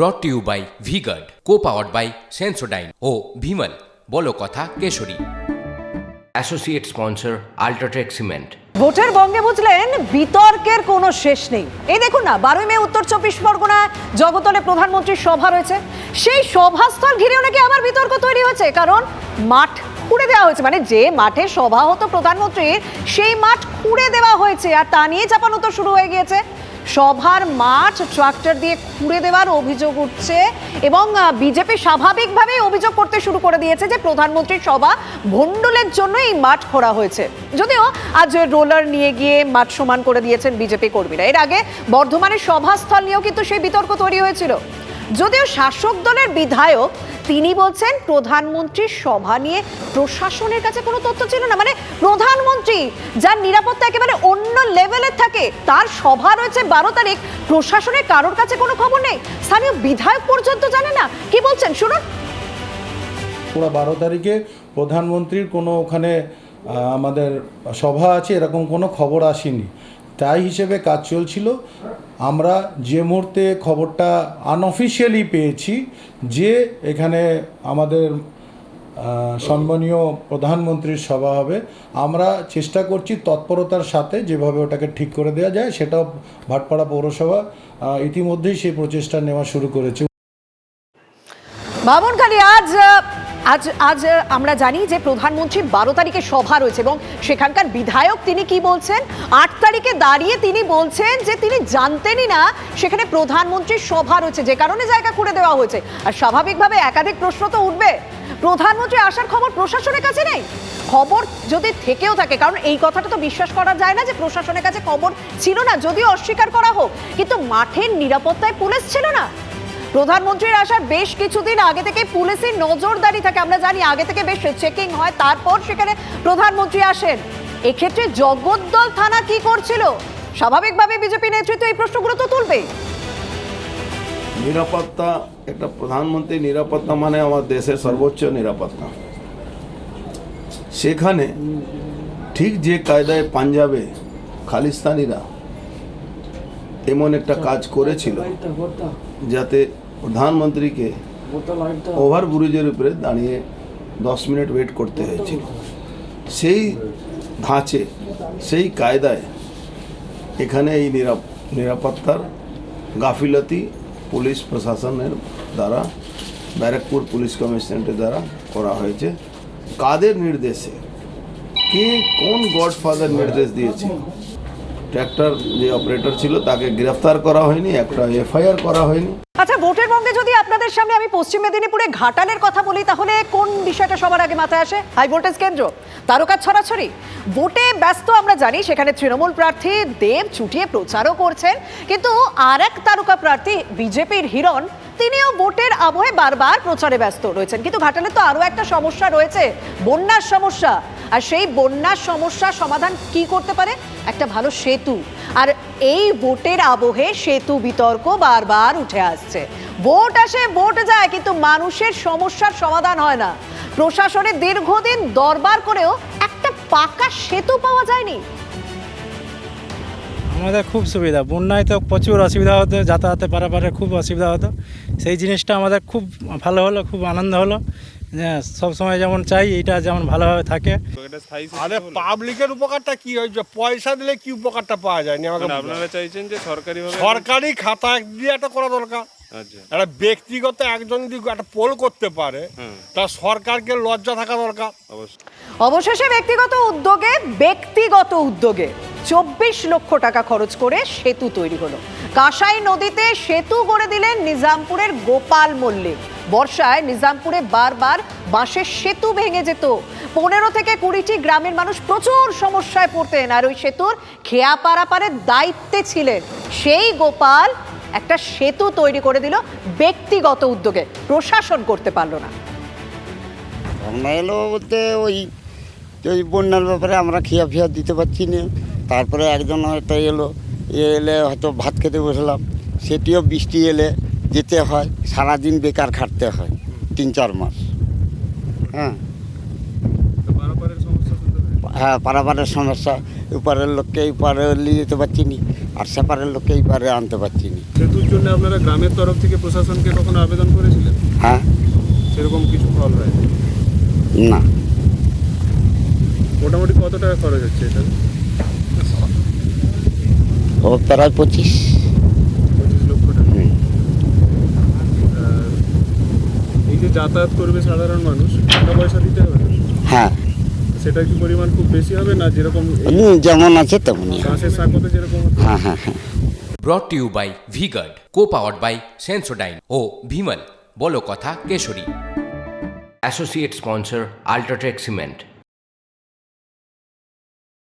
Brought to you by V Guard co powered by Sensodyne ও ভিমল বলো কথা Keshari. Associate sponsor UltraTech cement ভোটের বঙ্গে বুঝলেন বিতর্কের কোনো শেষ নেই। এই দেখুন না বারোই মে উত্তর চব্বিশ পরগনায় জগতলে প্রধানমন্ত্রীর সভা রয়েছে। সেই সভাস্থল ঘিরেও নাকি আবার বিতর্ক তৈরি হয়েছে কারণ মাঠ খুঁড়ে দেওয়া হয়েছে। মানে যে মাঠে সভা হতো প্রধানমন্ত্রীর সেই মাঠ খুঁড়ে দেওয়া হয়েছে। আর তা নিয়ে চাপানো তো শুরু হয়ে গিয়েছে। সভার মাঠ ট্রাক্টর দিয়ে খুঁড়ে দেওয়ার অভিযোগ উঠছে এবং বিজেপি স্বাভাবিকভাবেই অভিযোগ করতে শুরু করে দিয়েছে যে প্রধানমন্ত্রীর সভা ভণ্ডুলের জন্য এই মাঠ খোঁড়া হয়েছে। যদিও আজ রোলার নিয়ে গিয়ে মাঠ সমান করে দিয়েছেন বিজেপি কর্মীরা। এর আগে বর্ধমানের সভাস্থল নিয়েও কিন্তু সেই বিতর্ক তৈরি হয়েছিল। যদিও শাসক দলের বিধায়ক তিনি বলছেন, প্রধানমন্ত্রীর সভা নিয়ে প্রশাসনের কাছে কোনো তথ্য ছিল না। মানে প্রধানমন্ত্রী যার নিরাপত্তা একেবারে অন্য লেভেলের থাকে, তার সভা রয়েছে বারো তারিখ, প্রশাসনের কারোর কাছে কোনো খবর নেই। স্থানীয় বিধায়ক পর্যন্ত জানে না। কি বলছেন? শুনুন। পুরো বারো তারিখে প্রধানমন্ত্রীর কোনো ওখানে আমাদের সভা আছে, এরকম কোনো খবর আসেনি। তাই হিসেবে কাজ চলছিল। আমরা যে মুহূর্তে খবরটা আনঅফিসিয়ালি পেয়েছি যে এখানে আমাদের সম্মানীয় প্রধানমন্ত্রীর সভা হবে, আমরা চেষ্টা করছি তৎপরতার সাথে যেভাবে ওটাকে ঠিক করে দেওয়া যায়, সেটাও ভাটপাড়া পৌরসভা ইতিমধ্যেই সেই প্রচেষ্টা নেওয়া শুরু করেছে। বামনখালী, আজ আজ আজ আমরা জানি যে প্রধানমন্ত্রীর বারো তারিখে সভা রয়েছে এবং সেখানকার বিধায়ক তিনি কি বলছেন? আট তারিখে দাঁড়িয়ে তিনি বলছেন যে তিনি জানতেনই না সেখানে প্রধানমন্ত্রীর সভা রয়েছে, যে কারণে জায়গা করে দেওয়া হয়েছে। আর স্বাভাবিকভাবে একাধিক প্রশ্ন তো উঠবে। প্রধানমন্ত্রী আসার খবর প্রশাসনের কাছে নেই। খবর যদি থেকেও থাকে, কারণ এই কথাটা তো বিশ্বাস করা যায় না যে প্রশাসনের কাছে খবর ছিল না, যদিও অস্বীকার করা হোক। কিন্তু মাঠের নিরাপত্তায় পুলিশ ছিল না। প্রধানমন্ত্রীর আসার বেশ কিছুদিন আগে থেকে পুলিশের নজরদারি থাকে। আমরা জানি আগে থেকে বেশ চেকিং হয়, তারপর সেখানে প্রধানমন্ত্রী আসেন। এক্ষেত্রে জগদ্দল থানা কি করছিল? স্বাভাবিকভাবে বিজেপি নেতৃত্ব এই প্রশ্নগুলো তো তুলবে। নিরাপত্তা, একটা প্রধানমন্ত্রী নিরাপত্তা মানে আমার দেশের সর্বোচ্চ নিরাপত্তা। সেখানে ঠিক যে কায়দায় পাঞ্জাবে, খালিস্তানিরা এমন একটা কাজ করেছিল যাতে প্রধানমন্ত্রীকে ওভার ব্রিজের উপরে দাঁড়িয়ে দশ মিনিট ওয়েট করতে হয়েছিল। সেই ধাঁচে, সেই কায়দায় এখানে এই নিরাপ, নিরাপত্তার গাফিলতি পুলিশ প্রশাসনের দ্বারা, ব্যারাকপুর পুলিশ কমিশনারেটের দ্বারা করা হয়েছে। কাদের নির্দেশে? কে কোন গডফাদার নির্দেশ দিয়েছে? ট্র্যাক্টর যে অপারেটর ছিল, তাকে গ্রেফতার করা হয়নি, একটা এফআইআর করা হয়নি। আচ্ছা ভোটের বঙ্গে যদি আপনাদের সামনে আমি পশ্চিম মেদিনীপুরে ঘাটালের কথা বলি, তাহলে কোন বিষয়টা সবার আগে মাথায় আসে? হাই ভোল্টেজ কেন্দ্র তারকার ছড়াছড়ি। ভোটে ব্যস্ত আমরা জানি, সেখানে তৃণমূল প্রার্থী দেব ছুটিয়ে প্রচারও করছেন, কিন্তু আর এক তারকা প্রার্থী বিজেপির হিরণ, তিনিও ভোটের আবহে বারবার প্রচারে ব্যস্ত রয়েছেন। কিন্তু ঘাটালে তো আরও একটা সমস্যা রয়েছে, বন্যার সমস্যা। আর সেই বন্যার সমস্যার সমাধান কি করতে পারে? একটা ভালো সেতু। আর এই ভোটের আবহে সেতু বিতর্ক বারবার উঠে আসছে। ভোট আসে ভোট যায়, কিন্তু মানুষের সমস্যার সমাধান হয় না। প্রশাসনের দীর্ঘদিন দরবার করেও একটা পাকা সেতু পাওয়া যায়নি। আমাদের খুব সুবিধা। বন্যায় তো প্রচুর অসুবিধা হতো, যাতায়াতে পারাপারে খুব অসুবিধা হতো। সেই জিনিসটা আমাদের খুব ভালো হলো, খুব আনন্দ হলো। সব সময় যেমন চাই এইটা যেমন ভালোভাবে থাকে। আরে পাবলিকের উপকারটা কি হয়েছে পয়সা দিলে কি উপকারটা পাওয়া যায়নি আমাকে মানে আপনারা চাইছেন যে সরকারিভাবে সরকারি খাতা দিয়ে একটা করা দরকার। আচ্ছা। একটা ব্যক্তিগত একজন যদি একটা পোল করতে পারে তা সরকারকে লজ্জা থাকা দরকার। অবশ্যই। অবশেষে ব্যক্তিগত উদ্যোগে ব্যক্তিগত উদ্যোগে চব্বিশ লক্ষ টাকা খরচ করে সেতু তৈরি হলো। কাঁসাই নদীতে সেতু গড়ে দিলেন নিজামপুরের গোপাল মল্লিক। বর্ষায় নিজামপুরে বারবার বাঁশের সেতু ভেঙে যেত। পনেরো থেকে কুড়িটি গ্রামের মানুষ প্রচুর সমস্যায় পড়তেন আর ওই সেতুর খেয়া পারাপারের দায়িত্বে ছিলেন। সেই গোপাল একটা সেতু তৈরি করে দিল ব্যক্তিগত উদ্যোগে। প্রশাসন করতে পারল না। এলো বলতে ওই ওই বন্যার ব্যাপারে আমরা খেয়া ফিয়া দিতে পারছি না। তারপরে একজন হয়তো এলো, এলে হয়তো ভাত খেতে বসলাম। সেটিও বৃষ্টি এলে যেতে হয় সারাদিন বেকার খাটতে হয় তিন চার মাস। হ্যাঁ। হ্যাঁ পারাপারের সমস্যা। এপারের লোককে এপারে নিয়ে যেতে পারছি না আর সেপারের লোককে এইবারে আনতে পারছি না। সেতুর জন্য আপনারা গ্রামের তরফ থেকে প্রশাসনকে কখনো আবেদন করেছিলেন? হ্যাঁ। সেরকম কিছু ফল হয়নি না। মোটামুটি কত টাকা খরচ হচ্ছে এটা ও প্রায় পঁচিশ লক্ষ টাকা হুম। আর এই যে যাতায়াত করবে সাধারণ মানুষ টাকা পয়সা দিতে হবে। হ্যাঁ। সেটা কি পরিমাণ খুব বেশি হবে না যেরকম যেমন আছে তেমনই বাঁশের সাঁকোতে যেরকম হ্যাঁ হ্যাঁ হ্যাঁ। Brought you by V Guard co powered by Sensodyne ও ভিমল বলো কথা Keshari. Associate sponsor UltraTech cement